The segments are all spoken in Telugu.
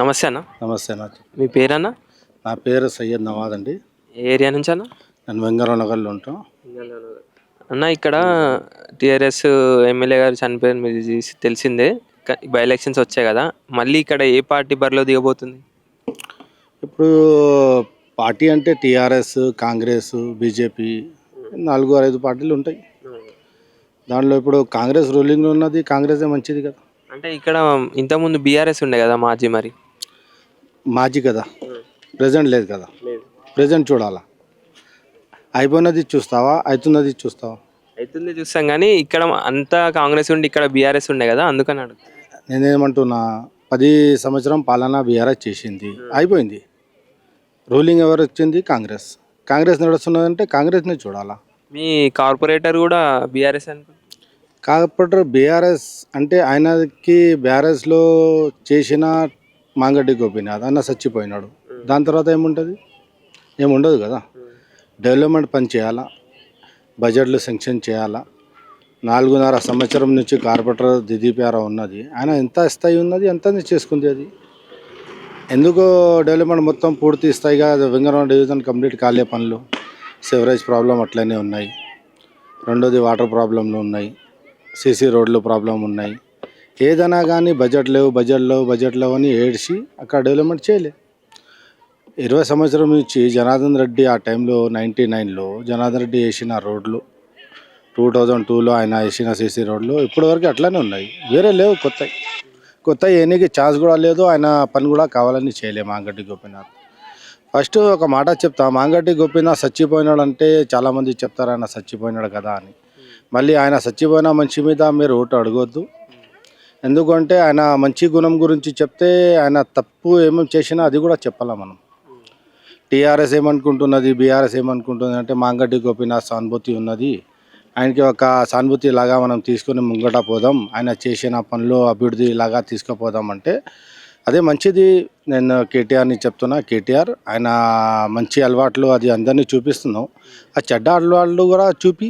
నమస్తే అన్న. నమస్తే అన్న. మీ పేరన్నా? నా పేరు సయ్యద్ నవాద్ అండి. ఏ ఏరియా నుంచి అన్న? నేను వెంగళరావు నగర్లో ఉంటాం. అన్న ఇక్కడ టీఆర్ఎస్ ఎమ్మెల్యే గారు చనిపోయారు మీరు తెలిసిందే. బై ఎలక్షన్స్ వచ్చాయి కదా. మళ్ళీ ఇక్కడ ఏ పార్టీ బరిలో దిగబోతుంది? ఇప్పుడు పార్టీ అంటే టీఆర్ఎస్ కాంగ్రెస్ బీజేపీ నాలుగు ఐదు పార్టీలు ఉంటాయి. దాంట్లో ఇప్పుడు కాంగ్రెస్ రూలింగ్లో ఉన్నది కాంగ్రెసే మంచిది కదా. అంటే ఇక్కడ ఇంతకుముందు బీఆర్ఎస్ ఉండే కదా మాజీ మరి? మాజీ కదా. ప్రజెంట్ లేదు కదా. ప్రజెంట్ చూడాలా. అయిపోయినది చూస్తావా? అవుతున్నది చూస్తావా? అవుతుంది చూస్తాం కానీ ఇక్కడ అంతా కాంగ్రెస్ ఉండి ఇక్కడ బీఆర్ఎస్ ఉండే కదా అందుకని అడుగు. నేనేమంటున్నా పది సంవత్సరం పాలన బీఆర్ఎస్ చేసింది. అయిపోయింది. రూలింగ్ ఎవరు వచ్చింది? కాంగ్రెస్. కాంగ్రెస్ నడుస్తున్నదంటే కాంగ్రెస్ని చూడాలా. మీ కార్పొరేటర్ కూడా బీఆర్ఎస్ అనుకో. కాకపోతే బీఆర్ఎస్ అంటే ఆయనకి బీఆర్ఎస్లో చేసిన మాంగడ్డి గోపినాథ్ అన్న చచ్చిపోయినాడు దాని తర్వాత ఏముంటుంది? ఏముండదు కదా. డెవలప్మెంట్ పని చేయాలా? బడ్జెట్లు శాంక్షన్ చేయాలా? నాలుగున్నర సంవత్సరం నుంచి కార్పొరేటర్ దిదీప్యారా ఉన్నది. ఆయన ఎంత స్థాయి ఉన్నది ఎంత చేసుకుంది అది? ఎందుకు డెవలప్మెంట్ మొత్తం పూర్తి స్థాయిగా వెంగళరావు డివిజన్ కంప్లీట్ కాలే పనులు. సెవరేజ్ ప్రాబ్లం అట్లనే ఉన్నాయి. రెండోది వాటర్ ప్రాబ్లంలు ఉన్నాయి. సీసీ రోడ్లు ప్రాబ్లం ఉన్నాయి. ఏదైనా కానీ బడ్జెట్ లేవు బడ్జెట్ లేవు బడ్జెట్ లేవు అని ఏడ్చి అక్కడ డెవలప్మెంట్ చేయలే. ఇరవై సంవత్సరం నుంచి జనార్దన్ రెడ్డి ఆ టైంలో నైంటీ నైన్లో జనార్దన్ రెడ్డి వేసిన రోడ్లు టూ థౌజండ్ టూలో ఆయన వేసిన సీసీ రోడ్లు ఇప్పటివరకు అట్లానే ఉన్నాయి. వేరే లేవు కొత్త కొత్త ఏనికి ఛాన్స్ కూడా లేదు ఆయన పని కూడా కావాలని చేయలేము మాంగడ్డి గోపీనాథ్. ఫస్ట్ ఒక మాట చెప్తా మాంగడ్డి గోపీనాథ్ చచ్చిపోయినాడు అంటే చాలామంది చెప్తారు ఆయన చచ్చిపోయినాడు కదా అని. మళ్ళీ ఆయన చచ్చిపోయిన మనిషి మీద మీరు ఓటు అడగొద్దు. ఎందుకంటే ఆయన మంచి గుణం గురించి చెప్తే ఆయన తప్పు ఏమేమి చేసినా అది కూడా చెప్పాలా మనం. టీఆర్ఎస్ ఏమనుకుంటున్నది బీఆర్ఎస్ ఏమనుకుంటుంది అంటే మాంగడ్డి గోపీనాథ్ సానుభూతి ఉన్నది. ఆయనకి ఒక సానుభూతి లాగా మనం తీసుకొని ముంగట పోదాం. ఆయన చేసిన పనులు అభివృద్ధి లాగా తీసుకుపోదాం అంటే అదే మంచిది. నేను కేటీఆర్ని చెప్తున్నా కేటీఆర్ ఆయన మంచి అలవాట్లు అది అందరినీ చూపిస్తున్నాం ఆ చెడ్డ అలవాట్లు కూడా చూపి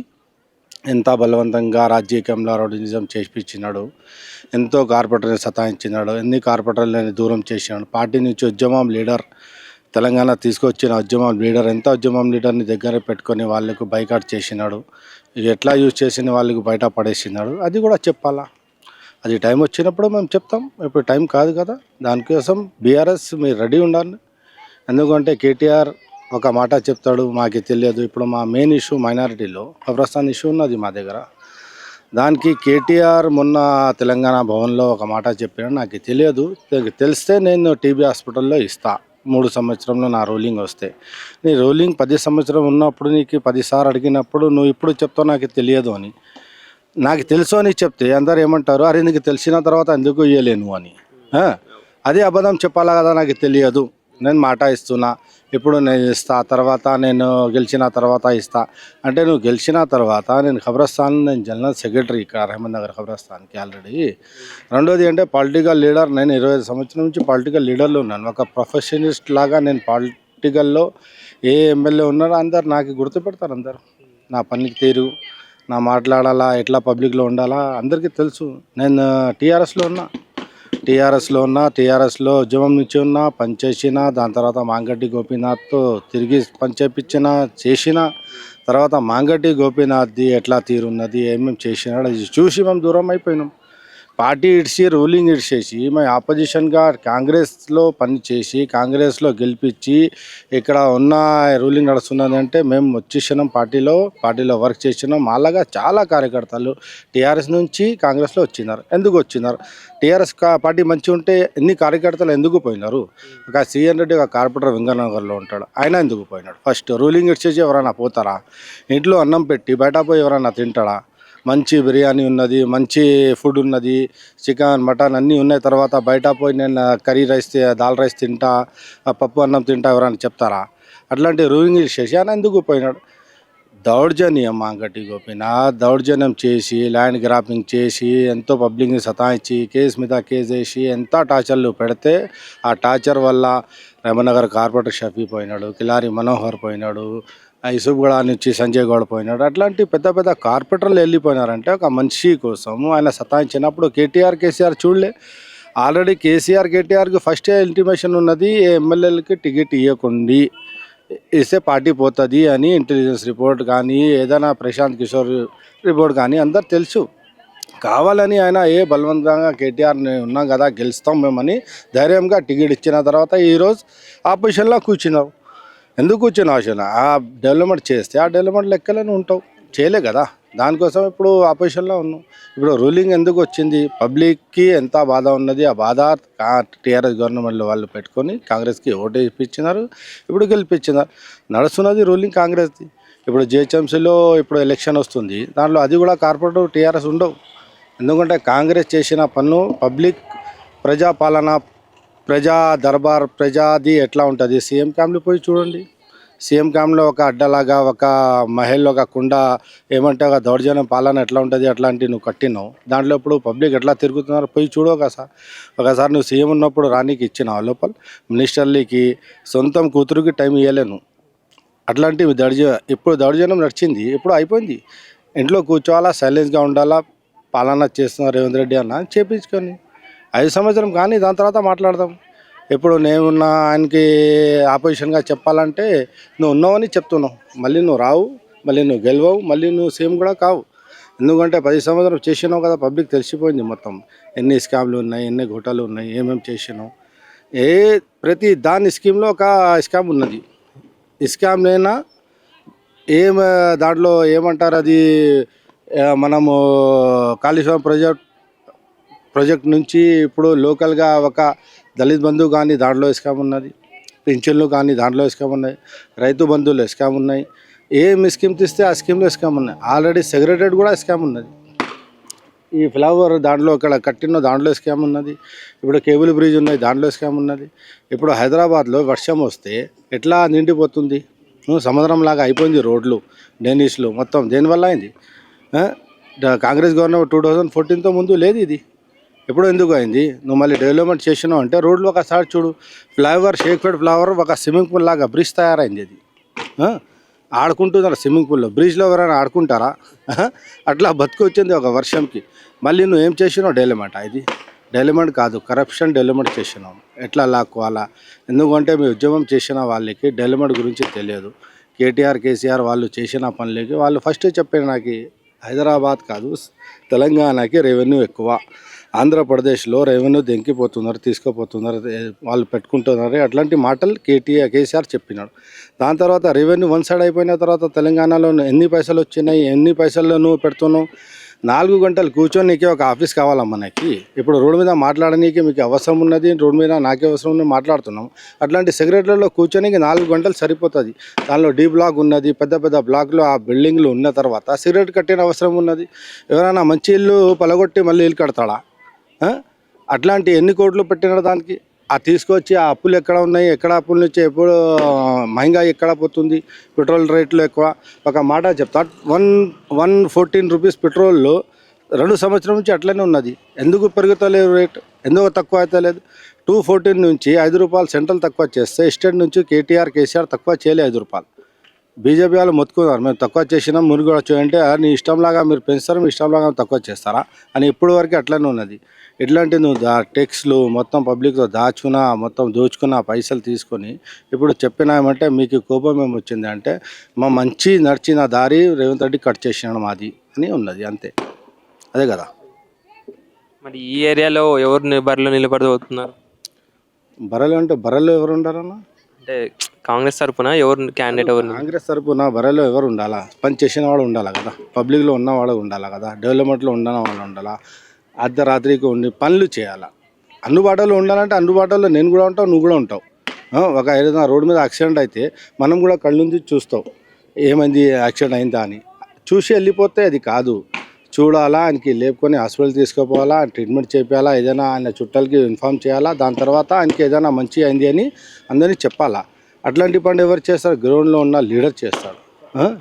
ఎంత బలవంతంగా రాజకీయంలో రౌడీనిజం చేపించినాడు ఎంతో కార్పొరేటర్ని సతాయించినాడు ఎన్ని కార్పొరేటర్లని దూరం చేసినాడు. పార్టీ నుంచి ఉద్యమం లీడర్ తెలంగాణ తీసుకొచ్చిన ఉద్యమం లీడర్ ఎంత ఉద్యమం లీడర్ని దగ్గర పెట్టుకొని వాళ్ళకు బైకాట్ చేసినాడు ఇక ఎట్లా యూజ్ చేసిన వాళ్ళకి బయట పడేసినాడు అది కూడా చెప్పాలా? అది టైం వచ్చినప్పుడు మేము చెప్తాం ఇప్పుడు టైం కాదు కదా దానికోసం బీఆర్ఎస్ మీరు రెడీ ఉండాలి ఎందుకంటే కేటీఆర్ ఒక మాట చెప్తాడు మాకు తెలియదు. ఇప్పుడు మా మెయిన్ ఇష్యూ మైనారిటీలో కబ్రస్థాన్ ఇష్యూ ఉన్నది మా దగ్గర. దానికి కేటీఆర్ మొన్న తెలంగాణ భవన్లో ఒక మాట చెప్పాడు నాకు తెలియదు. తెలిస్తే నేను టీబీ హాస్పిటల్లో ఇస్తా. మూడు సంవత్సరంలో నా రోలింగ్ వస్తే. నీ రోలింగ్ పది సంవత్సరం ఉన్నప్పుడు నీకు పదిసార్లు అడిగినప్పుడు నువ్వు ఇప్పుడు చెప్తావు నాకు తెలియదు అని. నాకు తెలుసు అని చెప్తే అందరు ఏమంటారు? అరే నీకు తెలిసిన తర్వాత ఎందుకు ఇయ్యలేను అని? అదే అబద్ధం చెప్పాలా కదా నాకు తెలియదు. నేను మాట ఇస్తున్నా. ఇప్పుడు నేను ఇస్తా తర్వాత నేను గెలిచిన తర్వాత ఇస్తా. అంటే నువ్వు గెలిచిన తర్వాత నేను ఖబరస్థాన్ నేను జనరల్ సెక్రటరీ ఇక్కడ రహమద్ నగర్ ఖబరస్థాన్కి ఆల్రెడీ రెండోది అంటే పొలిటికల్ లీడర్ నేను ఇరవై సంవత్సరం నుంచి పొలిటికల్ లీడర్లో ఉన్నాను. ఒక ప్రొఫెషనిస్ట్ లాగా నేను పొలిటికల్లో ఏ ఎమ్మెల్యే ఉన్నారో అందరు నాకు గుర్తుపెడతారు అందరు. నా పనికి తీరు నా మాట్లాడాలా ఎట్లా పబ్లిక్లో ఉండాలా అందరికీ తెలుసు. నేను టీఆర్ఎస్లో ఉన్నా. టీఆర్ఎస్లో ఉన్నా టీఆర్ఎస్లో ఉద్యమం నుంచి ఉన్నా పనిచేసిన దాని తర్వాత మాంగడ్డి గోపీనాథ్తో తిరిగి పనిచేపించిన చేసిన తర్వాత మాంగడ్డి గోపీనాథ్ది ఎట్లా తీరున్నది ఏమేమి చేసినాడు అది చూసి మేము దూరం అయిపోయినాం. పార్టీ ఇడిచి రూలింగ్ ఇడిచేసి మేము ఆపోజిషన్గా కాంగ్రెస్లో పనిచేసి కాంగ్రెస్లో గెలిపించి ఇక్కడ ఉన్న రూలింగ్ నడుస్తున్నది అంటే మేము వచ్చేసినాం పార్టీలో పార్టీలో వర్క్ చేసినాం. అలాగా చాలా కార్యకర్తలు టీఆర్ఎస్ నుంచి కాంగ్రెస్లో వచ్చినారు. ఎందుకు వచ్చినారు? టీఆర్ఎస్ కా- పార్టీ మంచిగా ఉంటే ఎన్ని కార్యకర్తలు ఎందుకు పోయినారు? ఒక సీఎన్ రెడ్డి ఒక కార్పొరేటర్ వెంగనగర్లో ఉంటాడు. ఆయన ఎందుకు పోయినాడు? ఫస్ట్ రూలింగ్ ఇడ్చేసి ఎవరైనా పోతారా? ఇంట్లో అన్నం పెట్టి బయట పోయి ఎవరైనా తింటాడా? మంచి బిర్యానీ ఉన్నది మంచి ఫుడ్ ఉన్నది చికెన్ మటన్ అన్నీ ఉన్నాయి. తర్వాత బయట పోయి నేను కర్రీ రైస్ దాల్ రైస్ తింటా పప్పు అన్నం తింటా ఎవరైనా చెప్తారా? అట్లాంటి రూయింగ్ చేసి ఆయన ఎందుకు పోయినాడు? దౌర్జన్యం మాంకటి గోపీనాథ్ దౌర్జన్యం చేసి ల్యాండ్ గ్రాపింగ్ చేసి ఎంతో పబ్లిక్ని సతాయించి కేసు మీద కేసు వేసి ఎంత టార్చర్లు పెడితే ఆ టార్చర్ వల్ల రమణనగర్ కార్పొరేటర్ షఫీ పోయినాడు కిలారి మనోహర్ పోయినాడు ఆ ఇసుగూడ నుంచి సంజయ్ గౌడ్ పోయినాడు. అట్లాంటి పెద్ద పెద్ద కార్పొరేటర్లు వెళ్ళిపోయినారంటే ఒక మనిషి కోసం ఆయన సతాయించినప్పుడు కేటీఆర్ కేసీఆర్ చూడలే. ఆల్రెడీ కేసీఆర్ కేటీఆర్కి ఫస్ట్ ఇంటిమేషన్ ఉన్నది ఎమ్మెల్యేలకి టికెట్ ఇవ్వకండి ఇస్తే పార్టీ పోతుంది అని ఇంటెలిజెన్స్ రిపోర్ట్ కానీ ఏదైనా ప్రశాంత్ కిషోర్ రిపోర్ట్ కానీ అందరు తెలుసు. కావాలని ఆయన ఏ బలవంతంగా కేటీఆర్ ఉన్నాం కదా గెలుస్తాం మేమని ధైర్యంగా టికెట్ ఇచ్చిన తర్వాత ఈరోజు ఆపోజిషన్లో కూర్చున్నావు. ఎందుకు కూర్చున్నావు ఆ డెవలప్మెంట్ చేస్తే ఆ డెవలప్మెంట్ లెక్కలను ఉంటావు. చేయలే కదా. దానికోసం ఇప్పుడు ఆపోజిషన్లో ఉన్నాం. ఇప్పుడు రూలింగ్ ఎందుకు వచ్చింది? పబ్లిక్కి ఎంత బాధ ఉన్నది? ఆ బాధ టీఆర్ఎస్ గవర్నమెంట్లో వాళ్ళు పెట్టుకొని కాంగ్రెస్కి ఓటు ఇప్పించినారు ఇప్పుడు గెలిపించినారు. నడుస్తున్నది రూలింగ్ కాంగ్రెస్ది. ఇప్పుడు జిహెచ్ఎంసీలో ఇప్పుడు ఎలక్షన్ వస్తుంది. దాంట్లో అది కూడా కార్పొరేటివ్ టీఆర్ఎస్ ఉండవు. ఎందుకంటే కాంగ్రెస్ చేసిన పన్ను పబ్లిక్ ప్రజాపాలన ప్రజా దర్బార్ ప్రజాది ఎట్లా ఉంటుంది? సీఎం ఫ్యామిలీ పోయి చూడండి. సీఎం క్యాంప్లో ఒక అడ్డలాగా ఒక మహిళ ఒక కుండ ఏమంటే ఒక దౌర్జన్యం పాలన ఎట్లా ఉంటుంది అట్లాంటి నువ్వు కట్టినావు. దాంట్లో ఇప్పుడు పబ్లిక్ ఎట్లా తిరుగుతున్నారు పోయి చూడు ఒకసారి ఒకసారి నువ్వు సీఎం ఉన్నప్పుడు రానీకి ఇచ్చినావు లోపల? మినిస్టర్లకి సొంతం కూతురుకి టైం ఇవ్వలేను అట్లాంటివి దౌర్జ ఇప్పుడు దౌర్జన్యం నడిచింది ఇప్పుడు అయిపోయింది. ఇంట్లో కూర్చోవాలా సైలెన్స్గా ఉండాలా పాలన చేస్తున్నారు రేవంత్ రెడ్డి అన్న చేపించుకొని. ఐదు సంవత్సరం కానీ దాని తర్వాత మాట్లాడదాం. ఇప్పుడు నేనున్న ఆయనకి ఆపోజిషన్గా చెప్పాలంటే నువ్వు ఉన్నావని చెప్తున్నావు. మళ్ళీ నువ్వు రావు మళ్ళీ నువ్వు గెలవవు మళ్ళీ నువ్వు సేమ్ కూడా కావు. ఎందుకంటే పది సంవత్సరం చేసినావు కదా పబ్లిక్ తెలిసిపోయింది మొత్తం. ఎన్ని స్కామ్లు ఉన్నాయి ఎన్ని ఘోటాలు ఉన్నాయి ఏమేమి చేసినావు? ఏ ప్రతి దాని స్కీమ్లో ఒక స్కామ్ ఉన్నది. స్కామ్లైనా ఏం దాంట్లో ఏమంటారు అది? మనము కాళేశ్వరం ప్రాజెక్ట్ ప్రాజెక్ట్ నుంచి ఇప్పుడు లోకల్గా ఒక దళిత్ బంధువు కానీ దాంట్లో ఇస్కామ్ ఉన్నది పింఛన్లు కానీ దాంట్లో ఇస్కామ్ ఉన్నాయి రైతు బంధువులు ఇస్కామ్ ఉన్నాయి. ఏం స్కీమ్ తీస్తే ఆ స్కీమ్లో ఇస్కామ్ ఉన్నాయి. ఆల్రెడీ సెక్రటరీ కూడా స్కామ్ ఉన్నది. ఈ ఫ్లవర్ దాంట్లో ఇక్కడ కట్టిన దాంట్లో స్కామ్ ఉన్నది. ఇప్పుడు కేబుల్ బ్రిడ్జ్ ఉన్నాయి దాంట్లో స్కామ్ ఉన్నది. ఇప్పుడు హైదరాబాద్లో వర్షం వస్తే ఎట్లా నిండిపోతుంది? సముద్రంలాగా సముద్రం లాగా అయిపోయింది రోడ్లు డ్రైనేజ్లు మొత్తం. దేనివల్ల అయింది? కాంగ్రెస్ గవర్నమెంట్ టూ థౌజండ్ ఫోర్టీన్తో ముందు లేదు ఇది. ఎప్పుడు ఎందుకు అయింది? నువ్వు మళ్ళీ డెవలప్మెంట్ చేసినావు అంటే రోడ్లు ఒకసారి చూడు ఫ్లైఓవర్ షేక్ఫెడ్ ఫ్లవర్ ఒక స్విమ్మింగ్ పూల్ లాగా బ్రిడ్జ్ తయారైంది అది. ఆడుకుంటున్నారు స్విమ్మింగ్ పూల్లో. బ్రిడ్జ్లో ఎవరైనా ఆడుకుంటారా? అట్లా బతుకొచ్చింది ఒక వర్షంకి. మళ్ళీ నువ్వు ఏం చేసినావు? డెవలప్మెంట్ ఇది? డెవలప్మెంట్ కాదు కరప్షన్ డెవలప్మెంట్ చేసినావు. ఎట్లా లాక్కోవాలా? ఎందుకంటే మీ ఉద్యమం చేసిన వాళ్ళకి డెవలప్మెంట్ గురించి తెలియదు. కేటీఆర్ కేసీఆర్ వాళ్ళు చేసిన పనులకి వాళ్ళు ఫస్ట్ చెప్పారు నాకు హైదరాబాద్ కాదు తెలంగాణకి రెవెన్యూ ఎక్కువ. ఆంధ్రప్రదేశ్లో రెవెన్యూ దెంకిపోతున్నారు తీసుకుపోతున్నారు వాళ్ళు పెట్టుకుంటున్నారు. అట్లాంటి మాటలు కేటీఆర్ కేసీఆర్ చెప్పినాడు. దాని తర్వాత రెవెన్యూ వన్ సైడ్ అయిపోయిన తర్వాత తెలంగాణలో ఎన్ని పైసలు వచ్చినాయి ఎన్ని పైసల్లో నువ్వు పెడుతున్నావు? నాలుగు గంటలు కూర్చొనికి ఒక ఆఫీస్ కావాలా మనకి? ఇప్పుడు రోడ్డు మీద మాట్లాడనీకి మీకు అవసరం ఉన్నది రోడ్డు మీద నాకే అవసరం ఉన్నది మాట్లాడుతున్నాం. అట్లాంటి సెక్రటరీలో కూర్చొనికి నాలుగు గంటలు సరిపోతుంది. దానిలో డీ బ్లాక్ ఉన్నది పెద్ద పెద్ద బ్లాక్లో ఆ బిల్డింగ్లు ఉన్న తర్వాత సిగరెట్ కట్టిన అవసరం ఉన్నది. ఎవరైనా మంచి ఇల్లు పలగొట్టి మళ్ళీ ఇల్లు కడతాడా? అట్లాంటి ఎన్ని కోట్లు పెట్టిన దానికి? ఆ తీసుకొచ్చి ఆ అప్పులు ఎక్కడ ఉన్నాయి? ఎక్కడ అప్పుల నుంచి ఎప్పుడు మహంగా ఎక్కడ పోతుంది? పెట్రోల్ రేట్లు ఎక్కువ. ఒక మాట చెప్తా. వన్ వన్ ఫోర్టీన్ రూపీస్ పెట్రోల్లో రెండు సంవత్సరం నుంచి అట్లనే ఉన్నది. ఎందుకు పెరుగుతలేదు రేట్? ఎందుకు తక్కువ అవుతలేదు టూ ఫోర్టీన్ నుంచి ఐదు రూపాయలు సెంట్రల్ తక్కువ చేస్తే స్టేట్ నుంచి కేటీఆర్ కేసీఆర్ తక్కువ చేయలే ఐదు రూపాయలు. బీజేపీ వాళ్ళు మొత్తుకున్నారు. మేము తక్కువ చేసినాం మీరు కూడా "ఆ, నీ ఇష్టంలాగా మీరు పెంచుతారు మీ ఇష్టంలాగా తక్కువ చేస్తారా? అని ఇప్పుడు వరకు అట్లనే ఉన్నది. ఇట్లాంటి నువ్వు దా టెక్స్లు మొత్తం పబ్లిక్తో దాచుకున్న మొత్తం దోచుకున్న పైసలు తీసుకొని ఇప్పుడు చెప్పినామంటే మీకు కోపం ఏమొచ్చింది? అంటే మా మంచి నడిచిన దారి రేవంత్ రెడ్డి కట్ చేసినాడు మాది అని ఉన్నది అంతే. అదే కదా? మరి ఈ ఏరియాలో ఎవరు బరిలో నిలబడబోతున్నారు? బర్రెలు అంటే బర్రెలు ఎవరు ఉండాలన్న అంటే కాంగ్రెస్ తరపున ఎవరు క్యాండిడేట్ ఎవరు? కాంగ్రెస్ తరపున బర్రెలో ఎవరు ఉండాలా? పని చేసిన వాడు ఉండాలా కదా? పబ్లిక్లో ఉన్నవాడు ఉండాలా కదా? డెవలప్మెంట్లో ఉన్న వాళ్ళు ఉండాలా? అర్ధరాత్రికి ఉండి పనులు చేయాలా? అందుబాటులో ఉండాలంటే అందుబాటులో నేను కూడా ఉంటావు నువ్వు కూడా ఉంటావు. ఒక ఏదైనా రోడ్డు మీద యాక్సిడెంట్ అయితే మనం కూడా కళ్ళు నుంచి చూస్తావు. ఏమైంది యాక్సిడెంట్ అయిందా అని. చూసి వెళ్ళిపోతే అది కాదు. చూడాలా ఆయనకి లేపుకొని హాస్పిటల్ తీసుకుపోవాలా ట్రీట్మెంట్ చేయాలా ఏదైనా ఆయన చుట్టాలకి ఇన్ఫామ్ చేయాలా దాని తర్వాత ఆయనకి ఏదైనా మంచి అయింది అని అందరినీ చెప్పాలా. అట్లాంటి పని ఎవరు చేస్తారు? గ్రౌండ్లో ఉన్న లీడర్ చేస్తాడు.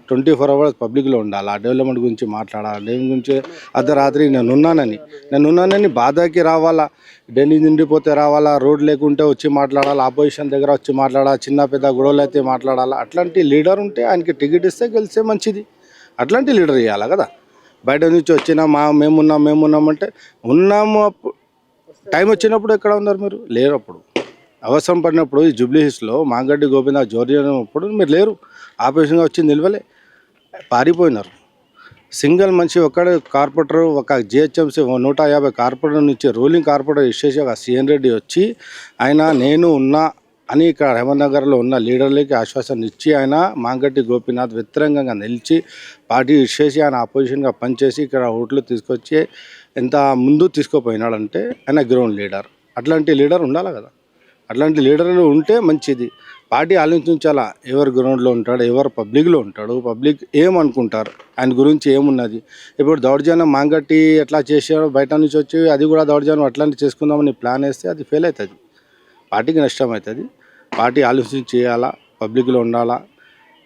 ట్వంటీ ఫోర్ అవర్స్ పబ్లిక్లో ఉండాలి? ఆ డెవలప్మెంట్ గురించి మాట్లాడాలి? డెవలప్మెంట్ గురించి? అర్ధరాత్రి నేను ఉన్నానని. నేను ఉన్నానని బాధకి రావాలా? ఢిల్లీ నిండిపోతే రావాలా? రోడ్ లేకుంటే వచ్చి మాట్లాడాలి? ఆపోజిషన్ దగ్గర వచ్చి మాట్లాడాలి? చిన్న పెద్ద గొడవలు అయితే మాట్లాడాలి? అట్లాంటి లీడర్ ఉంటే ఆయనకి టికెట్ ఇస్తే గెలిస్తే మంచిది. అట్లాంటి లీడర్ ఇవ్వాలి కదా? బయట నుంచి వచ్చినా మా మేమున్నాం మేమున్నామంటే ఉన్నాము టైం వచ్చినప్పుడు ఎక్కడ ఉన్నారు మీరు? లేరు అప్పుడు అవసరం పడినప్పుడు ఈ జూబ్లీ హిల్స్లో మాంగడ్డి గోపీనాథ్ జోర్జన్ మీరు లేరు. ఆపరేషన్గా వచ్చి నిలవలే. పారిపోయినారు. సింగిల్ మనిషి ఒక్కడే కార్పొరేటర్ ఒక జిహెచ్ఎంసీ నూట యాభై కార్పొరేటర్ నుంచి రూలింగ్ కార్పొరేటర్ ఇచ్చేసి సిఎన్ రెడ్డి వచ్చి ఆయన నేను ఉన్నా అని ఇక్కడ హేమనగర్లో ఉన్న లీడర్లకి ఆశ్వాసన ఇచ్చి ఆయన మాంగట్టి గోపీనాథ్ వ్యతిరేకంగా నిలిచి పార్టీ ఇచ్చేసి ఆయన ఆపోజిషన్గా పనిచేసి ఇక్కడ ఓట్లు తీసుకొచ్చి ఎంత ముందు తీసుకుపోయినాడంటే ఆయన గ్రౌండ్ లీడర్. అట్లాంటి లీడర్ ఉండాలి కదా. అట్లాంటి లీడర్లు ఉంటే మంచిది. పార్టీ ఆలోచించాలా? ఎవరు గ్రౌండ్లో ఉంటాడు? ఎవరు పబ్లిక్లో ఉంటాడు? పబ్లిక్ ఏమనుకుంటారు? ఆయన గురించి ఏమున్నది? ఇప్పుడు దౌర్జన్యం మాంగట్టి ఎట్లా చేసాడో బయట నుంచి వచ్చి అది కూడా దౌర్జన్యం అట్లాంటి చేసుకుందామని ప్లాన్ వేస్తే అది ఫెయిల్ అవుతుంది. పార్టీకి నష్టం అవుతుంది పార్టీ ఆలోచించి చేయాలా? పబ్లిక్లో ఉండాలా?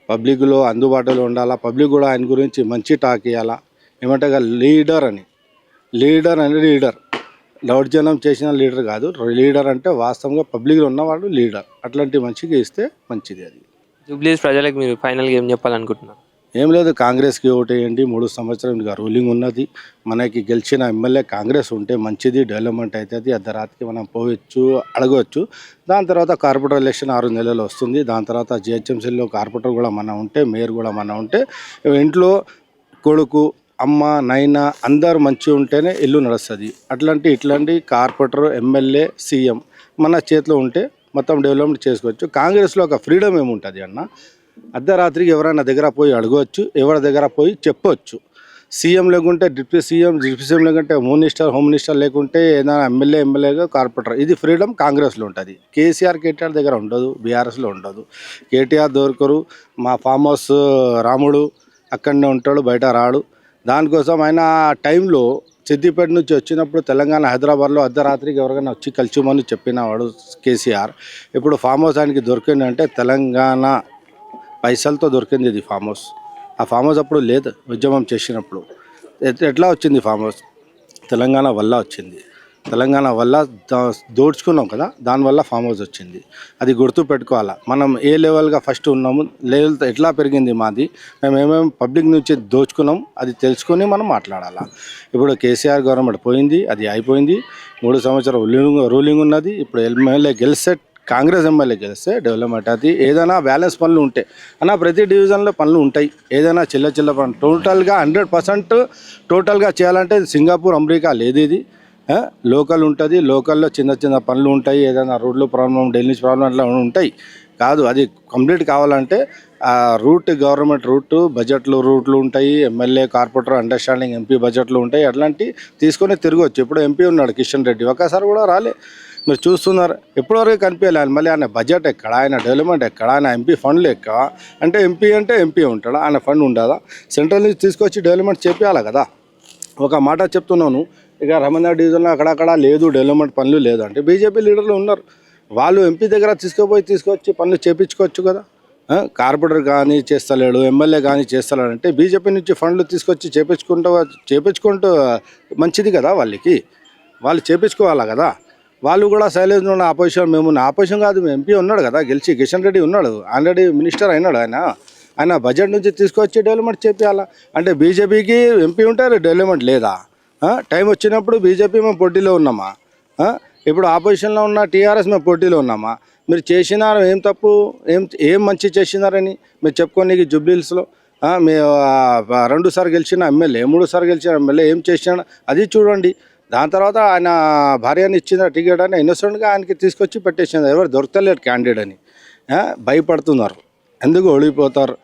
పబ్లిక్లో అందుబాటులో ఉండాలా? పబ్లిక్ కూడా ఆయన గురించి మంచి టాక్ ఇవ్వాలా ఏమంటే లీడర్ అని. లీడర్ అని లీడర్. దౌర్జన్యం చేసిన లీడర్ కాదు. లీడర్ అంటే వాస్తవంగా పబ్లిక్లో ఉన్నవాడు లీడర్. అట్లాంటి మంచిగా ఇస్తే మంచిది అది. జూబ్లీస్ ప్రజలకు మీరు ఫైనల్గా ఏం చెప్పాలనుకుంటున్నారు? ఏం లేదు కాంగ్రెస్కి ఓటేయండి మూడు సంవత్సరాలుగా రూలింగ్ ఉన్నది. మనకి గెలిచిన ఎమ్మెల్యే కాంగ్రెస్ ఉంటే మంచిది డెవలప్మెంట్ అవుతుంది అర్ధరాత్రికి మనం పోవచ్చు అడగవచ్చు దాని తర్వాత కార్పొరేటర్ ఎలక్షన్ ఆరు నెలలు వస్తుంది. దాని తర్వాత జిహెచ్ఎంసీలో కార్పొరేటర్ కూడా మన ఉంటే మేయర్ కూడా మన ఉంటే ఇంట్లో కొడుకు అమ్మ నైనా అందరూ మంచిగా ఉంటేనే ఇల్లు నడుస్తుంది. అట్లాంటి ఇట్లాంటి కార్పొరేటర్ ఎమ్మెల్యే సీఎం మన చేతిలో ఉంటే మొత్తం డెవలప్మెంట్ చేసుకోవచ్చు. కాంగ్రెస్లో ఒక ఫ్రీడమ్ ఏముంటుంది అన్న? అర్ధరాత్రికి ఎవరైనా దగ్గర పోయి అడగవచ్చు ఎవరి దగ్గర పోయి చెప్పవచ్చు సీఎం లేకుంటే డిప్యూటీ సీఎం డిప్యూటీ సీఎం లేకుంటే హోమ్ మినిస్టర్ హోమ్ మినిస్టర్ లేకుంటే ఏదైనా ఎమ్మెల్యే ఎమ్మెల్యేగా కార్పొరేటర్. ఇది ఫ్రీడమ్ కాంగ్రెస్లో ఉంటుంది. కేసీఆర్ కేటీఆర్ దగ్గర ఉండదు బీఆర్ఎస్లో ఉండదు. కేటీఆర్ దొరకరు మా ఫామ్ హౌస్ రాముడు అక్కడనే ఉంటాడు బయట రాడు. దానికోసం ఆయన ఆ టైంలో సిద్దిపేట నుంచి వచ్చినప్పుడు తెలంగాణ హైదరాబాద్లో అర్ధరాత్రికి ఎవరికైనా వచ్చి కలిసిమని చెప్పిన వాడు కేసీఆర్. ఇప్పుడు ఫామ్ హౌస్ ఆయనకి దొరికిందంటే తెలంగాణ పైసలతో దొరికింది ఇది ఫామ్ హౌస్ ఆ ఫామ్ హౌస్ అప్పుడు లేదు ఉద్యమం చేసినప్పుడు. ఎట్లా వచ్చింది ఫామ్ హౌస్ తెలంగాణ వల్ల వచ్చింది. తెలంగాణ వల్ల దోడ్చుకున్నాం కదా దానివల్ల ఫామ్ హౌస్ వచ్చింది. అది గుర్తు పెట్టుకోవాలా? మనం ఏ లెవెల్గా ఫస్ట్ ఉన్నాము లెవెల్ ఎట్లా పెరిగింది మాది? మేము ఏమేమి పబ్లిక్ నుంచి దోచుకున్నాం అది తెలుసుకొని మనం మాట్లాడాలా? ఇప్పుడు కేసీఆర్ గవర్నమెంట్ పోయింది అది అయిపోయింది. మూడు సంవత్సరాలు రూలింగ్ రూలింగ్ ఉన్నది. ఇప్పుడు ఎమ్మెల్యే గెలిస్తే కాంగ్రెస్ ఎమ్మెల్యే గెలిస్తే డెవలప్మెంట్ అది ఏదైనా బ్యాలెన్స్ పనులు ఉంటాయి అన్న ప్రతి డివిజన్లో పనులు ఉంటాయి. ఏదైనా చిల్ల చిల్ల పనులు. టోటల్గా హండ్రెడ్ పర్సెంట్ టోటల్గా చేయాలంటే సింగపూర్ అమెరికా లేదు ఇది. లోకల్ ఉంటుంది. లోకల్లో చిన్న చిన్న పనులు ఉంటాయి. ఏదైనా రోడ్లు ప్రాబ్లం ఢిల్లీ ప్రాబ్లం అట్లా ఉంటాయి. కాదు అది కంప్లీట్ కావాలంటే ఆ రూట్ గవర్నమెంట్ రూట్ బడ్జెట్లు రూట్లు ఉంటాయి. ఎమ్మెల్యే కార్పొరేటర్ అండర్స్టాండింగ్ ఎంపీ బడ్జెట్లు ఉంటాయి. అట్లాంటి తీసుకొని తిరగవచ్చు ఇప్పుడు ఎంపీ ఉన్నాడు కిషన్ రెడ్డి. ఒకసారి కూడా రాలే. మీరు చూస్తున్నారు ఎప్పటివరకు కనిపించాలి మళ్ళీ ఆయన బడ్జెట్ ఎక్కడ? ఆయన డెవలప్మెంట్ ఎక్కడ? ఆయన ఎంపీ ఫండ్లు ఎక్కడ? అంటే ఎంపీ అంటే ఎంపీ ఉంటాడా? ఆయన ఫండ్ ఉండదా? సెంట్రల్ నుంచి తీసుకొచ్చి డెవలప్మెంట్ చేపించాలి కదా? ఒక మాట చెప్తున్నాను. ఇక రమణ డివిజన్లో అక్కడక్కడ లేదు డెవలప్మెంట్ పనులు లేదు అంటే బీజేపీ లీడర్లు ఉన్నారు. వాళ్ళు ఎంపీ దగ్గర తీసుకుపోయి తీసుకొచ్చి పనులు చేపించుకోవచ్చు కదా? కార్పొరేటర్ కానీ చేస్తలేడు ఎమ్మెల్యే కానీ చేస్తలేడు అంటే బీజేపీ నుంచి ఫండ్లు తీసుకొచ్చి చేపించుకుంటూ చేపించుకుంటూ మంచిది కదా వాళ్ళకి? వాళ్ళు చేపించుకోవాలా కదా? వాళ్ళు కూడా సైలెన్స్ ఉన్న ఆపోజిషన్ మేము ఆపోజిషన్ కాదు మేము ఎంపీ ఉన్నాడు కదా గెలిచి కిషన్ రెడ్డి ఉన్నాడు. ఆల్రెడీ మినిస్టర్ అయినాడు ఆయన. ఆయన బడ్జెట్ నుంచి తీసుకొచ్చి డెవలప్మెంట్ చెప్పాలా అంటే బీజేపీకి ఎంపీ ఉంటారు డెవలప్మెంట్ లేదా? టైం వచ్చినప్పుడు బీజేపీ మేము పోటీలో ఉన్నామా? ఇప్పుడు ఆపోజిషన్లో ఉన్న టీఆర్ఎస్ మేము పోటీలో ఉన్నామా? మీరు చేసినారు ఏం తప్పు? ఏం ఏం మంచి చేసినారని మీరు చెప్పుకోనికి జుబ్లీల్స్లో మీ రెండుసార్లు రెండు సార్లు గెలిచిన ఎమ్మెల్యే మూడుసార్లు గెలిచిన ఎమ్మెల్యే ఏం చేసినా అది చూడండి. దాని తర్వాత ఆయన భార్యని ఇచ్చిన టికెట్ అని ఇన్నోసెంట్గా ఆయనకి తీసుకొచ్చి పెట్టేసింది. ఎవరు దొరకలేరు క్యాండిడేట్ అని. భయపడుతున్నారు. ఎందుకు ఓడిపోతారు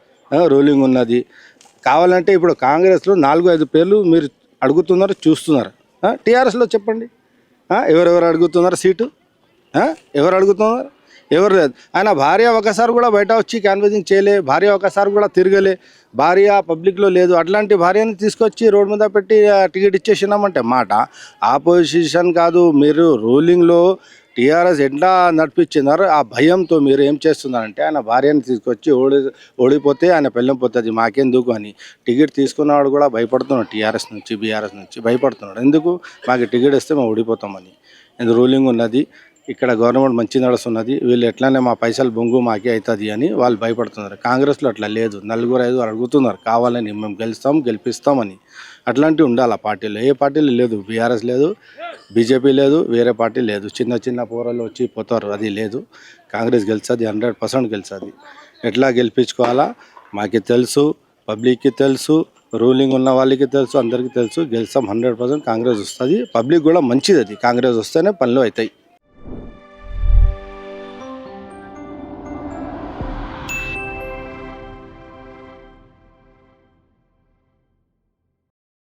రూలింగ్ ఉన్నది. కావాలంటే ఇప్పుడు కాంగ్రెస్లో నాలుగు ఐదు పేర్లు మీరు అడుగుతున్నారు చూస్తున్నారు. టీఆర్ఎస్లో చెప్పండి. ఎవరెవరు అడుగుతున్నారు సీటు? ఎవరు అడుగుతున్నారు? ఎవరు లేదు. ఆయన భార్య ఒకసారి కూడా బయట వచ్చి క్యాన్వసింగ్ చేయలే భార్య ఒకసారి కూడా తిరగలే. భార్య పబ్లిక్లో లేదు. అట్లాంటి భార్యని తీసుకొచ్చి రోడ్డు మీద పెట్టి టికెట్ ఇచ్చేసినామంటే మాట. ఆపోజిషన్ కాదు మీరు రూలింగ్లో టీఆర్ఎస్ ఎట్లా నడిపించినారో ఆ భయంతో మీరు ఏం చేస్తున్నారంటే ఆయన భార్యని తీసుకొచ్చి ఓడి ఓడిపోతే ఆయన పెళ్ళం పోతుంది మాకెందుకు అని. టికెట్ తీసుకున్నవాడు కూడా భయపడుతున్నాడు టీఆర్ఎస్ నుంచి బీఆర్ఎస్ నుంచి భయపడుతున్నాడు. ఎందుకు? మాకు టికెట్ ఇస్తే మేము ఓడిపోతామని. ఇది రూలింగ్ ఉన్నది. ఇక్కడ గవర్నమెంట్ మంచి నడుస్తున్నది వీళ్ళు ఎట్లానే మా పైసలు బొంగు మాకే అవుతుంది అని వాళ్ళు భయపడుతున్నారు. కాంగ్రెస్లో అట్లా లేదు. నలుగురు ఐదు అడుగుతున్నారు. కావాలని మేము గెలుస్తాం గెలిపిస్తామని. అట్లాంటివి ఉండాలి ఆ పార్టీలో. ఏ పార్టీలు లేదు. బీఆర్ఎస్ లేదు బీజేపీ లేదు వేరే పార్టీ లేదు. చిన్న చిన్న పోరాలు వచ్చి పోతారు. అది లేదు. కాంగ్రెస్ గెలుస్తుంది హండ్రెడ్ పర్సెంట్ గెలిచది ఎట్లా గెలిపించుకోవాలా? మాకు తెలుసు పబ్లిక్కి తెలుసు రూలింగ్ ఉన్న వాళ్ళకి తెలుసు అందరికీ తెలుసు. గెలుస్తాం హండ్రెడ్ పర్సెంట్ కాంగ్రెస్ వస్తుంది. పబ్లిక్ కూడా మంచిది అది. కాంగ్రెస్ వస్తేనే పనులు అవుతాయి. you